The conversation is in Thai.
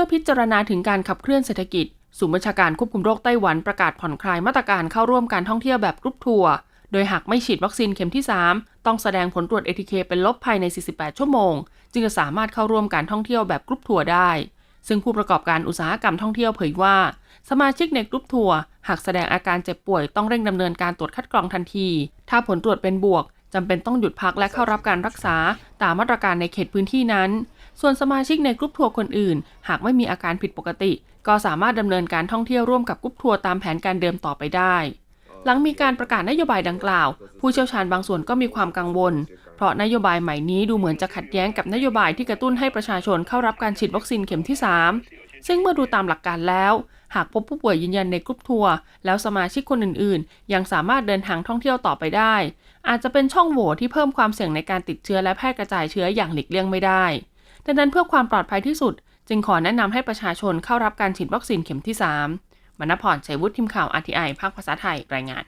มื่อพิจารณาถึงการขับเคลื่อนเศรษฐกิจศูนย์บัญชาการควบคุมโรคไต้หวันประกาศผ่อนคลายมาตรการเข้าร่วมการท่องเที่ยวแบบกรุ๊ปทัวร์โดยหากไม่ฉีดวัคซีนเข็มที่ 3 ต้องแสดงผลตรวจ ATK เป็นลบภายใน 48 ชั่วโมง จึงจะสามารถเข้าร่วมการท่องเที่ยวแบบกรุ๊ปทัวร์ได้ ซึ่งผู้ประกอบการอุตสาหกรรมท่องเที่ยวเผยว่า สมาชิกในกรุ๊ปทัวร์หากแสดงอาการเจ็บป่วยต้องเร่งดำเนินการตรวจคัดกรองทันที ถ้าผลตรวจเป็นบวก จำเป็นต้องหยุดพักและเข้ารับการรักษาตามมาตรการในเขตพื้นที่นั้น ส่วนสมาชิกในกรุ๊ปทัวร์คนอื่น หากไม่มีอาการผิดปกติ ก็สามารถดำเนินการท่องเที่ยวร่วมกับกรุ๊ปทัวร์ตามแผนการเดิมต่อไปได้ หลังมีการประกาศนโยบายดังกล่าว ผู้เชี่ยวชาญบางส่วนก็มีความกังวล เพราะนโยบายใหม่นี้ดูเหมือนจะขัดแย้งกับนโยบายที่กระตุ้นให้ประชาชนเข้ารับการฉีดวัคซีนเข็มที่ 3 ซึ่งเมื่อดูตามหลักการแล้ว หากพบผู้ป่วยยืนยันในกรุ๊ปทัวร์แล้วสมาชิกคนอื่นๆ ยังสามารถเดินทางท่องเที่ยวต่อไปได้ อาจจะเป็นช่องโหว่ที่เพิ่มความเสี่ยงในการติดเชื้อและแพร่กระจายเชื้ออย่างหลีกเลี่ยงไม่ได้ดังนั้นเพื่อความปลอดภัยที่สุด จึงขอแนะนำให้ประชาชนเข้ารับการฉีดวัคซีนเข็มที่ 3มณพรชัยวุฒิทีมข่าว RTI ภาคภาษาไทยรายงาน